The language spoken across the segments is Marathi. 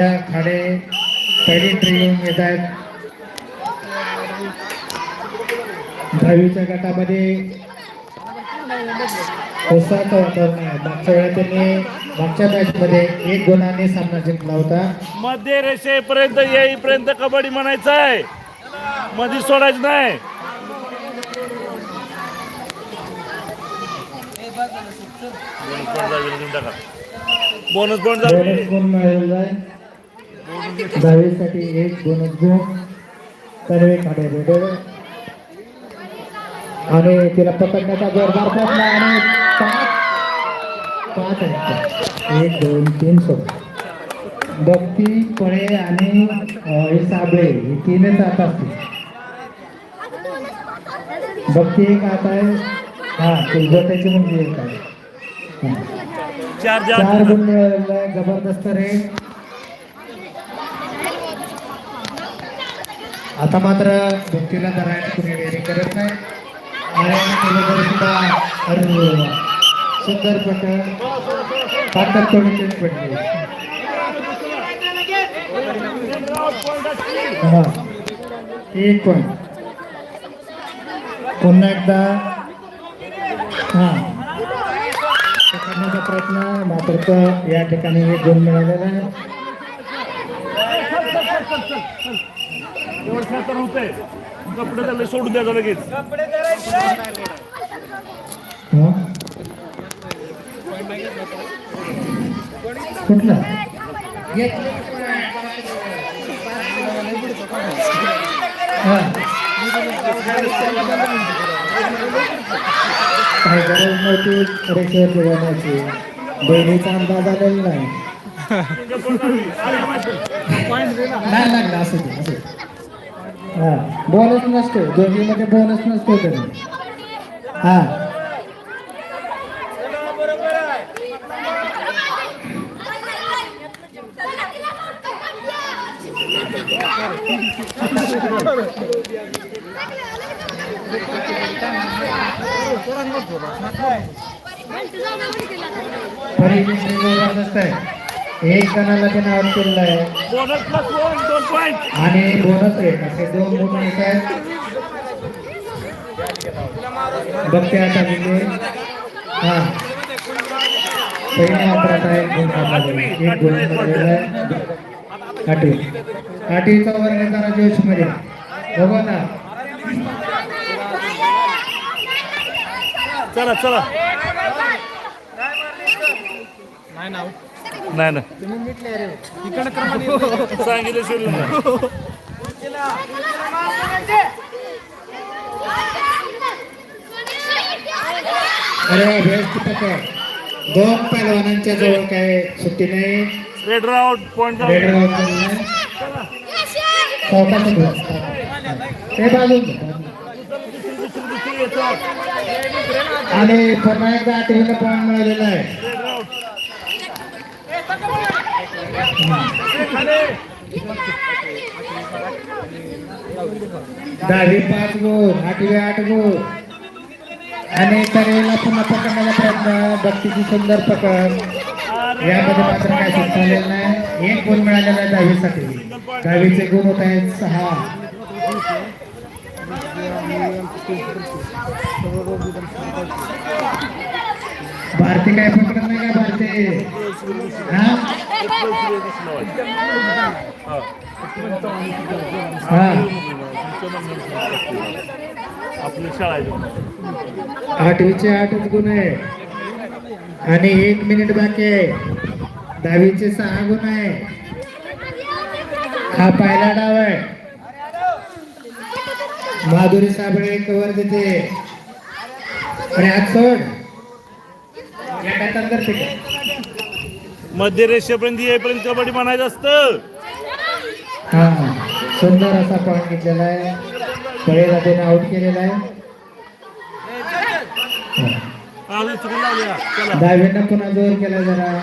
खाडे पहिली ट्री घेऊन येत आहेत. दहावीच्या गटामध्ये उत्साहाचं वातावरण आहे. मागच्या वेळेला त्यांनी मागच्या मॅच मध्ये एक गुणाने सामना जिंकला होता. मध्य रेषेपर्यंत येईपर्यंत कबड्डी म्हणायचं आहे. मध्ये सोडायचं नाही. बोनस पॉईंट बोनस गुण मिळालेला आहे. दहावीसाठी एक बोनस गुण. सर्वे खाडे रेडर आणि तिला पकडण्याचा जोरदार प्रयत्न आणि पाच आहेत. एक दोन तीन सोबत. बत्ती पळे आणि साबळे ही तीनच आत असतील. बत्ती एक आत आहे. हा त्याची मुलगी एक आहे. चार गुण आहे जबरदस्त रेट. आता मात्र भक्तीला नारायण कुणी रेडी करत नाही. नारायण केलं तरी सुद्धा अरुण. सुंदर पट ताकद थोडी कमी पडली. हा. एक पण पुन्हा एकदा. हा. करण्याचा प्रयत्न मात्र तो या ठिकाणी एक गुण मिळालेला आहे. खेळताना होतंय कपडे त्याला सोडून द्यायचं लगेच? कुठला. काय गरज नव्हती रेषेवर जाण्याची बहिणीचा अंदाज आलेला नाही लागला असं ते असं ते. हा. बोनस नसतो दोन्हीमध्ये बोनस नसतो त्याने हा. परीक्षेची जबरदस्त आहे एक जणाला त्याने आउट केलेला आहे. बोनस प्लस वन दोन पॉईंट आणि बोनस रेट असे दोन गुण येत आहेत. बघते आता म्हणजे हा. पहिल्या वापरात आहे. एक गुण काढला एक गुण काढलेला आहे. आठवी. आठवीचा वर्ग जरा जोशमध्ये बघू आता. चला चला. नाही. ना सांगितलं नाही. अरे बेस्ट पकड दोन पैलवानांच्या जवळ काय सुट्टी नाही. Raid round point raid round. ते बाजून. आणि पुन्हा एकदा आठवीला पॉईंट मिळालेला आहे. दहावी पाच गुण आठवे आठ गुण आणि तरेला पुन्हा पकडण्याचा प्रयत्न भक्तीची सुंदर पकड. यामध्ये मात्र काय सुद्धा आलेलं नाही. एक गुण मिळालेला आहे दहावीसाठी. दहावीचे गुण होत आहेत सहा. भारती काय पकडत आठवीचे आठच गुण आहे. आणि एक मिनिट बाकी आहे. दहावीचे सहा गुण आहे. हा पहिला डाव आहे. माधुरी साबळे कवर देते. आणि आज सोड. या गटात तर पिक मध्य रेषेपर्यंत येईपर्यंत कबड्डी म्हणायचं असतं. हा सुंदर असा पॉईंट घेतलेला आहे. पळेला त्याने आउट केलेला आहे. दहावीनं पुन्हा जोर केला जरा.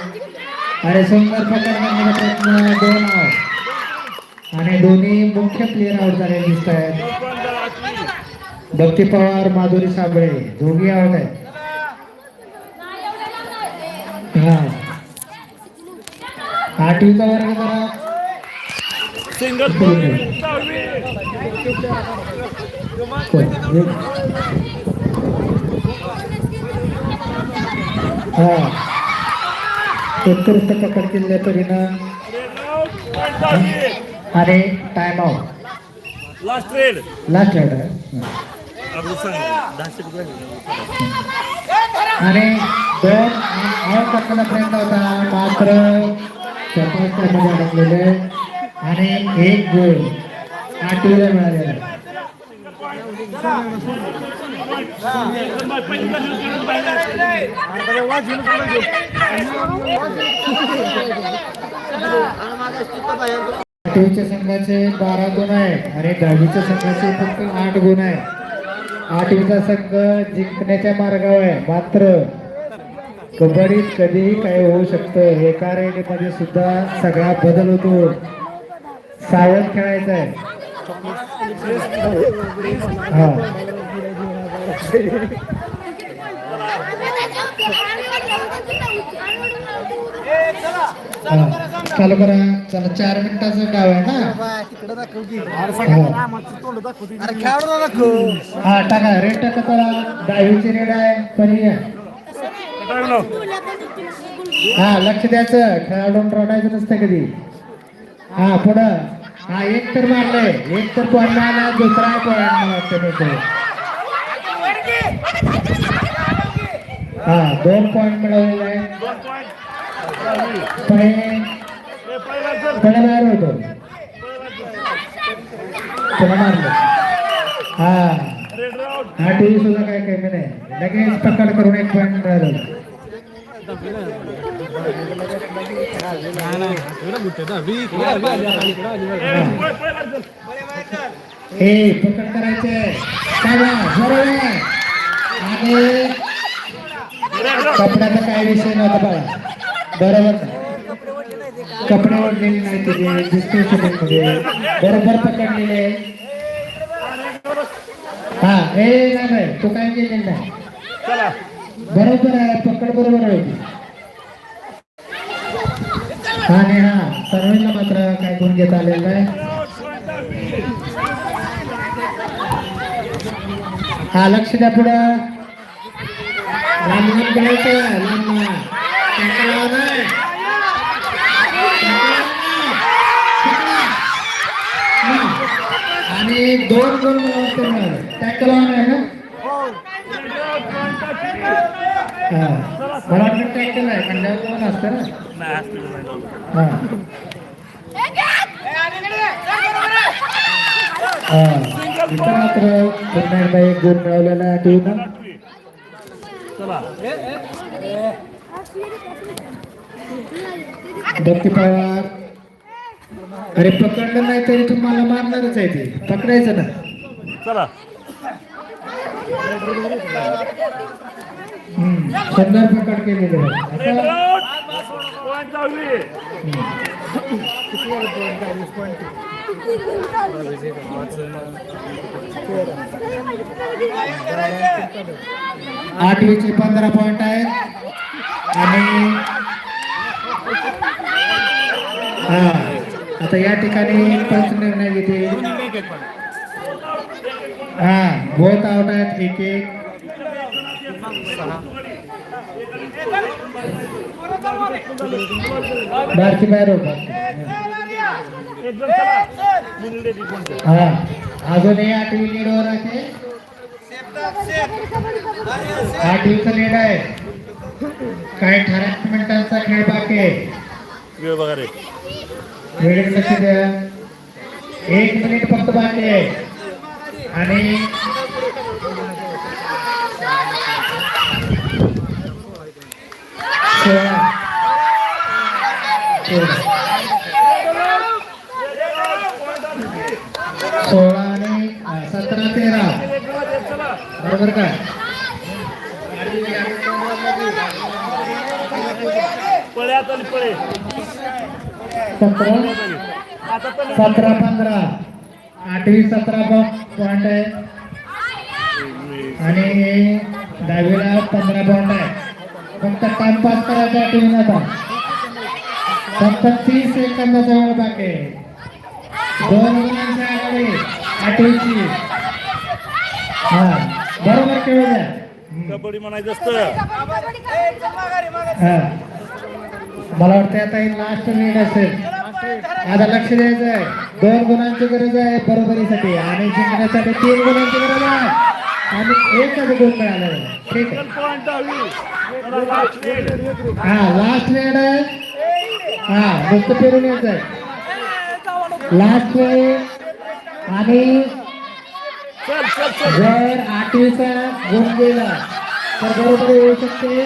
अरे सुंदर पकडण्याचा प्रयत्न दोन आउट आणि दोन्ही मुख्य प्लेअर आउट झालेले दिसत आहेत. भक्ती पवार माधुरी साबळे दोघी आउट आहेत. हा. आठवीचा वर्ग जरा सिंगल हा. उत्कृष्ट परिणाम रेड पॉईंट दहावी आणि time out last raid last रुपये आणि दोन आउट करण्याचा प्रयत्न होता. मात्र स्वतः त्यामध्ये अडकलेले आणि एक गोल. आठवीला मिळालेला. आठवीच्या संघाचे बारा गुण आहेत आणि दहावीच्या संघाचे फक्त आठ गुण आहेत. आठवीचा संघ जिंकण्याच्या मार्गावर आहे. मात्र कबड्डीत कधीही काय होऊ शकतं. एका रेडीमध्ये सुद्धा सगळा बदल होतो. सावध खेळायचं आहे. हा. चालू करा. चला चार मिनिटाचं डाव आहे ना? हो. हा टाका. रेड टाका. करा दहावीची रेड आहे. पर्याय हा लक्ष द्यायचं. खेळाडून रडायचं नसतं कधी. हा पुढं. हा एक तर मारलंय. एक तर पॉईंट मिळाला दुसरा पॉईंट वाटतं हा दोन पॉईंट मिळवलेले आहे दोन बाहेर होतो. पुन्हा मारलं. हा. रेड आउट हा टीव्ही सुद्धा काय कमी नाही. लगेच पकड करून एक पॉईंट मिळालं. हे पकड करायचे. आणि कपड्याचा काय विषय नव्हता बघा बरोबर. कपडे ओढलेले नाही तुझे दिसते shooting बरोबर पकडलेले. हा ए नाही तू काय केलेलं? नाही चला. बरोबर आहे पकड बरोबर आहे हा नाही सर्वांना मात्र काय गुण घेत आलेला आहे हा लक्ष द्या पुढं. करायचं लांब आणि दोन दोन टॅकल आहे ना? मला आहे दोन असतं ना. हा. हा. मात्र एकदा एक गोल मिळवलेला टीमनं दत्ती पवार अरे पकडलं नाही तरी तुम्हाला मारणारच आहे ते. पकडायचं ना. चला. हम्म. प्रकट केलेले. केलेलं आठवीचे पंधरा पॉईंट आहेत. आणि हा आता या ठिकाणी पंच निर्णय घेते. हा बोथ आउट आहेत एक एक बारकी बाहेर होता हा अजूनही आठवी लीडवर आहे आठवीचं लीड आहे. काही ठराविक मिनिटांचा खेळ बाकी आहे? वेळ बघा रे. वेळेत लक्ष द्या? एक मिनिट फक्त बाकी आहे. आणि सोळा आणि सतरा तेरा बरोबर काय? सतरा सतरा पंधरा. आठवी सतरा पॉइंट आहे. आणि दहावीला पंधरा पॉइंट आहे. फक्त टाइमपास करायचा आठवीला आता फक्त तीस सेकंदाचा वेळ बाकी. दोन गुणांची आघाडी आठवीची. हा बरोबर द्या. कबड्डी म्हणायचं असतं. मला वाटतं आता ही लास्ट मिनिट असेल. आता लक्ष द्यायचं आहे. दोन गुणांची गरज आहे बरोबरीसाठी आणि जिंकण्यासाठी तीन गुणांची गरज आहे. आणि एकच गुण मिळालेला आहे. ठीक आहे లాస్ట్ दहावी चला, last lead. हा लास्ट रेड आहे हा आहे लास्ट रेड आणि जर आठवीचा गुण गेला तर बरोबर येऊ शकते.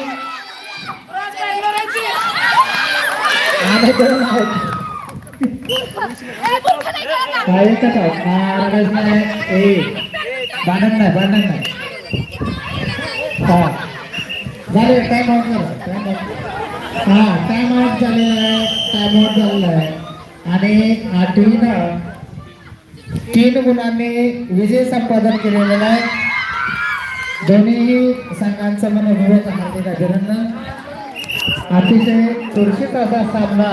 आणि दोन नाही एक नाही नाही. हा. झाले टाइम आउट झाला टाइम आउट हा टाइम आउट झाले टाइम आउट झालेला आहे आणि आठवीनं तीन गुणांनी विजय संपादन केलेलं आहे. दोन्ही संघांचं मनोभावाचं हार्दिक अभिनंदन अतिशय चुरशीत असा सामना